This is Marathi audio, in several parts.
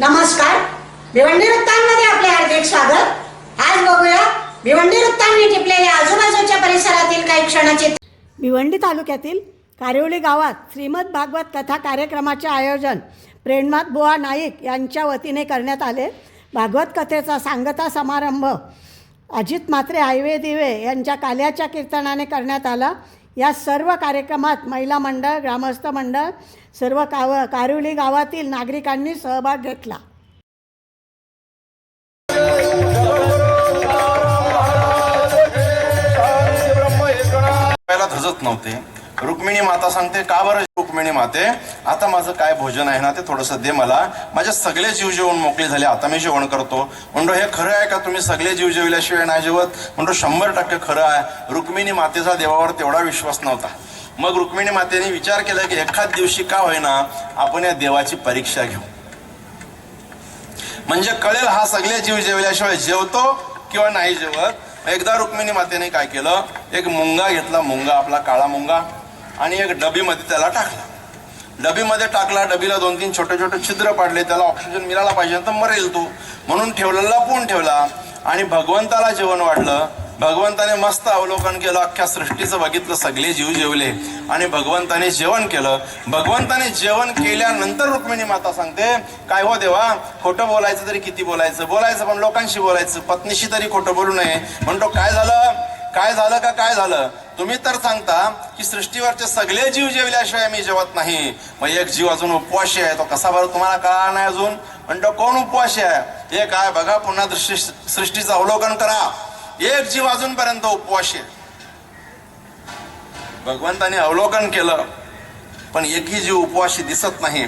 नमस्कार. भिवंडी वृत्तांमध्ये आपले हार्दिक स्वागत. आज बघूया भिवंडी वृत्तांनी टिपलेल्या आजूबाजूच्या परिसरातील काही क्षणाचे भिवंडी तालुक्यातील कारिवली गावात श्रीमद भागवत कथा कार्यक्रमाचे आयोजन प्रेमनाथ बुवा नाईक यांच्या वतीने करण्यात आले. भागवत कथेचा सांगता समारंभ अजित मात्रे हायवे दिवे यांच्या काल्याच्या कीर्तनाने करण्यात आला. या सर्व कार्यक्रमात महिला मंडळ ग्रामस्थ मंडळ सर्व काव कारिवली गावातील नागरिकांनी सहभाग घेतला. पहिला धजत नव्हते. रुक्मिणी माता सांगते का बरं रुक्मिणी माते आता माझं काय भोजन आहे ना ते थोडंसं दे मला. माझे सगळे जीव जेवण मोकळे झाले आता मी जेवण करतो. म्हणतो हे खरं आहे का तुम्ही सगळे जीव जेवल्याशिवाय नाही जेवत? म्हणतो शंभर टक्के खरं आहे. रुक्मिणी मातेचा देवावर तेवढा विश्वास नव्हता. मग रुक्मिणी मातेने विचार केला की एखाद दिवशी का होईना आपण या देवाची परीक्षा घेऊ. म्हणजे कळेल हा सगळे जीव जेवल्याशिवाय जेवतो किंवा नाही जेवत. एकदा रुक्मिणी मातेने काय केलं? एक मुंगा घेतला मुंगा आपला काळा मुंगा. आणि एक डबीमध्ये त्याला टाकला. डबीमध्ये टाकला डबीला दोन तीन छोटे छोटे छिद्र पाडले त्याला ऑक्सिजन मिळाला पाहिजे तर मरेल तो. म्हणून ठेवला लपवून ठेवला. आणि भगवंताला जेवण वाढलं भगवंताने मस्त अवलोकन केलं अख्ख्या सृष्टीचं बघितलं सगळे जीव जेवले. आणि भगवंताने जेवण केलं. भगवंताने जेवण केल्यानंतर रुक्मिणी माता सांगते काय हो देवा खोटं बोलायचं तरी किती बोलायचं? बोलायचं पण लोकांशी बोलायचं. पत्नीशी तरी खोटं बोलू नये. म्हणतो काय झालं? काय झालं का काय झालं? तुम्ही तर सांगता की सृष्टीवरचे सगळे जीव जेवल्याशिवाय मी जेवत नाही. मग एक जीव अजून उपवाशी आहे तो कसा बरं तुम्हाला कळा नाही अजून? म्हणतो कोण उपवाशी आहे? हे काय बघा पुन्हा दृष्टी सृष्टीचं अवलोकन करा. एक जीव अजूनपर्यंत उपवाशी आहे. भगवंताने अवलोकन केलं पण एकही जीव उपवाशी दिसत नाही.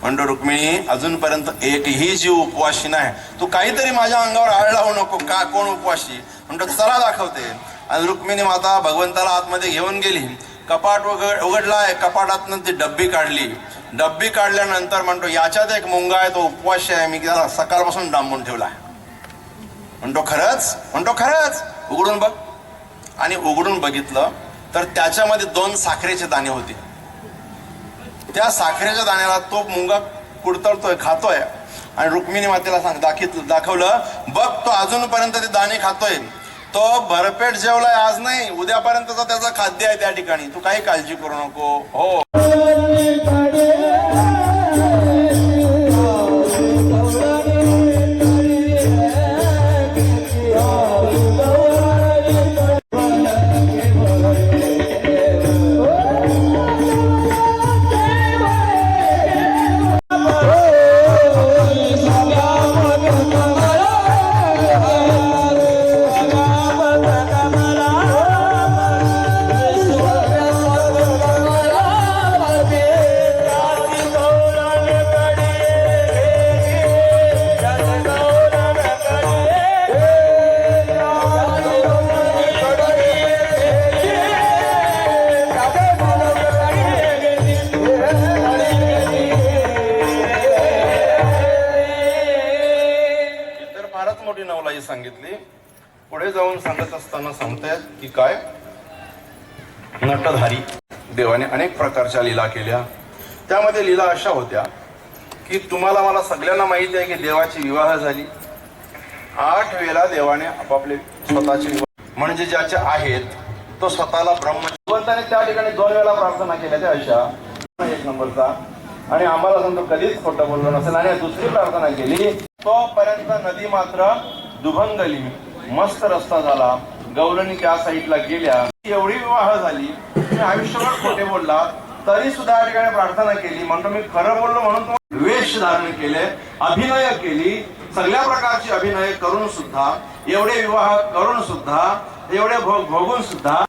म्हणतो रुक्मिणी अजूनपर्यंत एकही जीव उपवाशी नाही. तू काहीतरी माझ्या अंगावर आळ लावू नको. का कोण उपवाशी म्हणतो चला दाखवते. आणि रुक्मिणी माता भगवंताला आतमध्ये घेऊन गेली. कपाट उघड उघडलाय कपाटातनं ती डब्बी काढली. डब्बी काढल्यानंतर म्हणतो याच्यात एक मुंगा आहे तो उपवास आहे. मी त्याला सकाळपासून डांबून ठेवला म्हणतो खरंच? म्हणतो खरंच. उघडून बघ. आणि उघडून बघितलं तर त्याच्यामध्ये दोन साखरेचे दाणे होते. त्या साखरेच्या दाण्याला तो मुंगा कुडतळतोय खातोय. आणि रुक्मिणी मातेला सांग दाखित दाखवलं बघ तो अजूनपर्यंत ते दाणे खातोय. तो भरपेट जेवलाय आज नाही. उद्यापर्यंतचा त्याचा खाद्य आहे त्या ठिकाणी. तू काही काळजी करू नको. हो. मोठी सांगितली पुढे जाऊन सांगत असताना सांगतायत की काय? नटधारी. देवाने अनेक प्रकारच्या लीला केल्या. त्यामध्ये लीला अशा होत्या की तुम्हाला मला सगळ्यांना माहिती आहे की देवाची विवाह झाली. आठ वेळा देवाने आपापले स्वतःचे विवाह म्हणजे ज्याचे आहेत तो स्वतःला ब्रह्मजीवंताने त्या ठिकाणी दोन वेळा प्रार्थना केल्या त्या अशा. एक नंबरचा. आणि आम्हाला समजा कधीच खोटं बोललो नसेल. आणि दुसरी प्रार्थना केली तोपर्यंत नदी मात्र दुभंगली मस्त रस्ता झाला. गौलनी त्या साईडला गेल्या. एवढी विवाह झाली मी आयुष्यभर खोटे बोलला. तरी सुद्धा या ठिकाणी प्रार्थना केली. म्हणतो मी खरं बोललो म्हणून वेश धारण केले अभिनय केली. सगळ्या प्रकारची अभिनय करून सुद्धा एवढे विवाह करून सुद्धा एवढे भोग भोगून सुद्धा.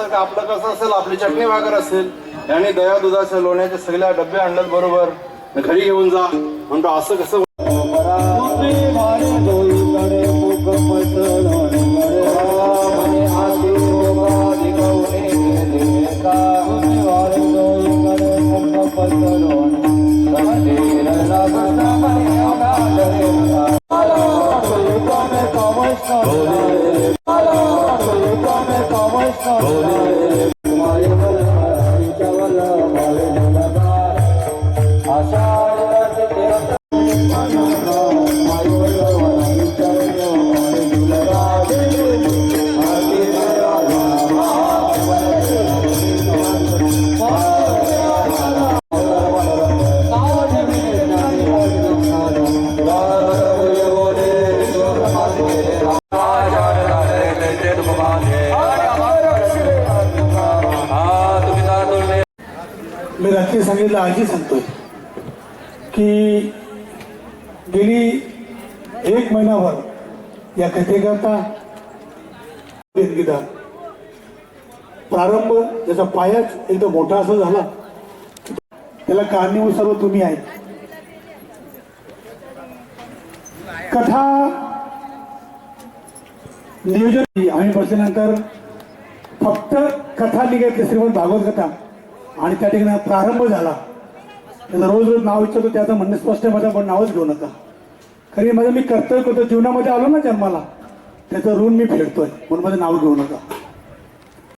आपलं कसं असेल आपली चटणी भाकर असेल आणि दया दुधाच्या लोण्याचे सगळ्या डब्बे आणल्यात बरोबर. घरी घेऊन जा. म्हणतो असं कसं বলে मी रात्री सांगितलं आजी सांगतोय की गेली एक महिनाभर या कथेकरता देणगीदार प्रारंभ त्याचा पायाच एकदम मोठा असं झाला त्याला कारणीभूत सर्व तुम्ही आहेत. कथा नियोजन आम्ही बसल्यानंतर फक्त कथा निघायची श्रीमंत भागवत कथा. आणि त्या ठिकाणी प्रारंभ झाला. त्याला रोज रोज नाव विचारतो त्याचं म्हणणं स्पष्ट आहे माझं पण नावच घेऊ नका. खरी माझं मी कर्तव्य करतो जीवनामध्ये आलो ना जन्माला त्याचं ऋण मी फेडतोय म्हणून माझं नाव घेऊ नका.